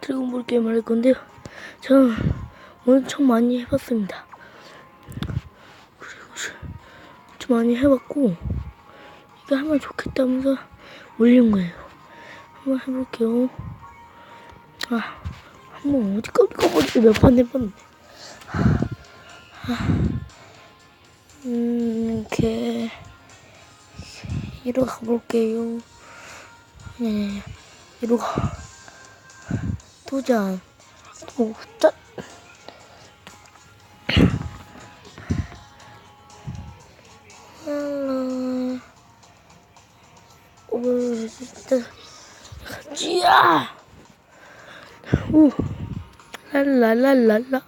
드래곤볼 게임을 할 건데요. 저는 엄청 많이 해봤습니다. 그리고 좀 많이 해봤고 이거 하면 좋겠다면서 올린 거예요. 한번 해볼게요. 아, 한번 어디까지 가보지 몇 번 해봤는데. 아, 음, 이렇게 이로 가볼게요. 네, 이로 가. 도전. 도전. 랄라. 오, 진짜. 가지야! 오. 랄랄랄랄라.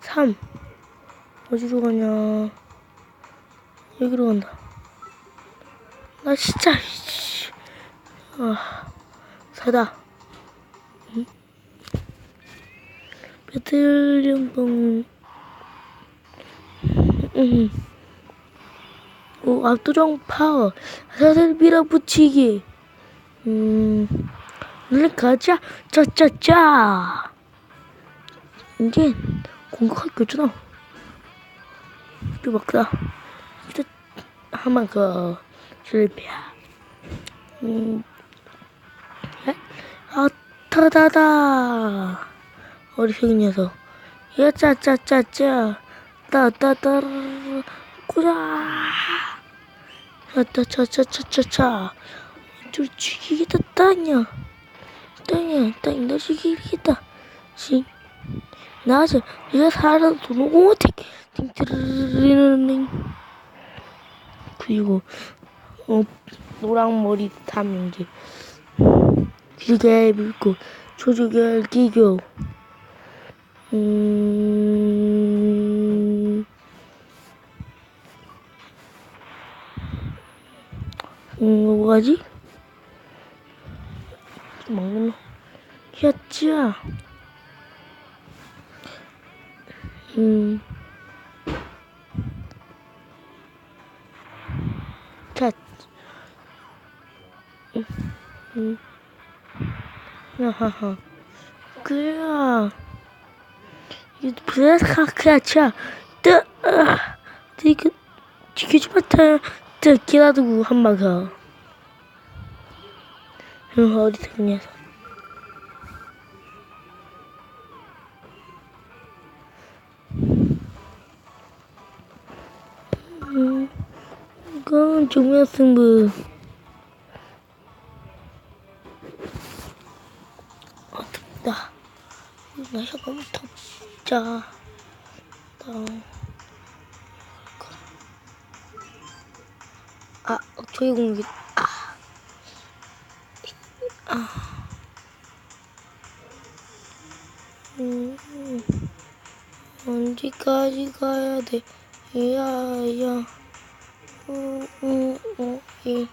3. 어디로 가냐. 여기로 간다. 나 진짜, 씨. 아, 사다. 응? 배틀연봉. 음. 오, 압도적 파워. 사슬 밀어붙이기. 음, 얼른 가자. 짜짜짜. 이제 공격할 거 있잖아. 이거 막다. 이제 한번 그 실패야. 음, 타다다. 어리석은 녀석. 야, 짜짜짜짜. 따따따. 꾸라. 짜짜짜짜짜짜. 저 죽이겠다, 땅이야. 땅이야, 땅이 너 죽이겠다. 시. 나서 내가 살아도 너무 어떻게 띵뜨르르르는 그리고 어 노랑머리 탐정 지 길게 밀고 조조결 기교 음, 음 뭐가지? 먹는 혔지야 음. 자. 음. 음. 하하하. 그야. 이 브레스카크야차. 뜨. 이거 지켜주마타. 뜨 기다두고 한방 가. 응 어디 생겨서. 음, 이건 정면 승부. 덥다. 날씨가 너무 덥자. 나. 아, 저기 공기. 아. 아. 음, 언제까지 가야 돼? 야야 우우우 이 오케이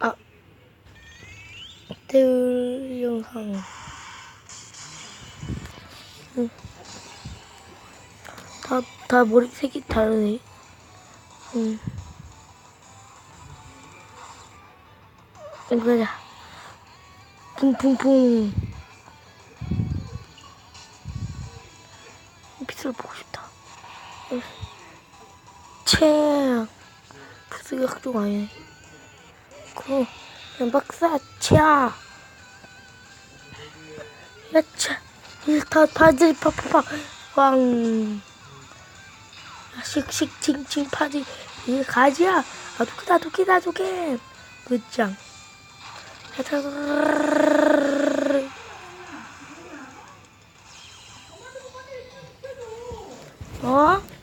아. 태울 영상. 다다 머리 색이 다르네. 음. 이거자. 붕붕붕. 빛을 보고 싶다. 채부 쓰기 각종 아니야. 고, 그냥 박사, 차. 야차. 일타 파질 파파파. 왕. 식식칭칭 파질. 이 가지야. 아, 도끼다, 도끼다, 도끼. 끝장. 어?